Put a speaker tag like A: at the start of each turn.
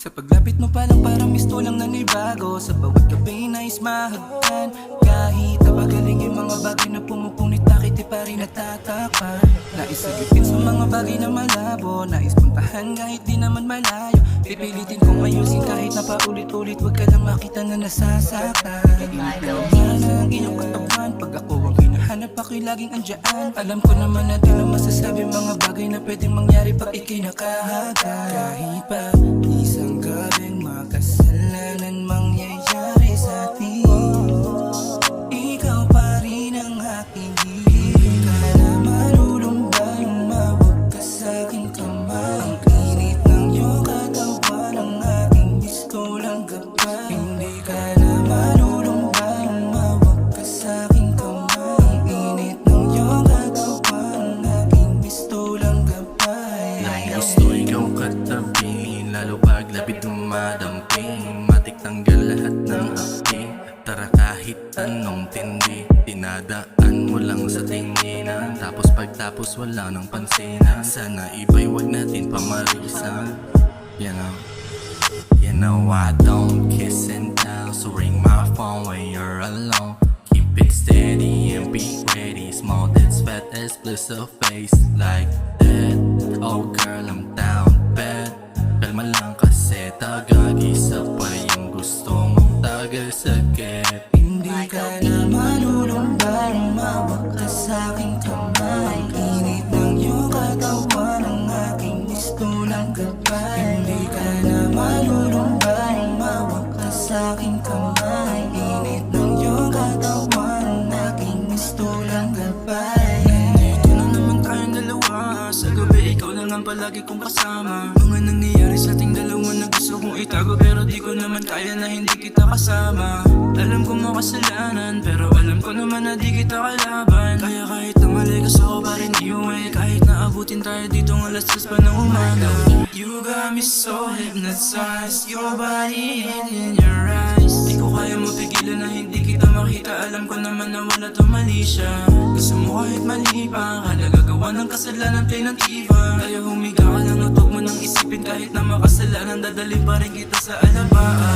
A: Paglapit mo pa lang parang misto lang nanibago. Sa bawat gabi nais mahagkan Kahit napagaling yung mga bagay na pumupunit Bakit di pa rin natatakpan Nais sagutin sa mga bagay na malabo Nais puntahan kahit di naman malayo. Pipilitin kong ayusin kahit na paulit-ulit Huwag ka lang makita na nasasaktan. Ikaw na ang iyong katawan Pag ako ang hinahanap ako'y laging andyan. Alam ko naman na di na masasabi Mga bagay na pwedeng mangyari pag ikay nakahaga Kahit pa isang gabing makasalanan mangyayari
B: Lalo pag labid dumadamping Matik tanggal lahat ng aking Tara kahit anong tindi Tinadaan mo lang sa tinginan. Tapos pagtapos wala nang pansinan. Sana iba'y wag natin pamarisan. You know? You know I don't kiss and tell So ring my phone when you're alone. Keep it steady and be ready. Small tits, fat ass, bliss of face Like that. Oh girl, I'm down Kalma lang kasi tagag-isa pa yung gusto mong tagasakit.
A: Hindi ka na malulumbay Umawag ka sa aking kamay. Init ng iyong katawan Ang aking gusto lang gabay. Hindi ka na malulumbay Umawag ka sa aking kamay. Init ng iyong katawan Ang aking gusto lang gabay. Nandito na naman tayong dalawa. Sa gabi ikaw lang ang palagi kong kasama. Mga nangyayari itago Pero di ko naman kaya na hindi kita kasama. Alam ko makasalanan Pero alam ko naman na di kita kalaban. Kaya kahit na mali gusto ko pa rin iuwi. Kahit na abutin tayo dito ng alas 3 pa ng umaga. You got me so hypnotized. Your body in your eyes naman na wala to mali siya. Gusto mo kahit mali pa ka Nagagawa ng kasalanan play ng tiba Kaya humiga ka lang at huwag mo nang isipin Kahit na makasalanan dadalhin pa rin kita sa alabaan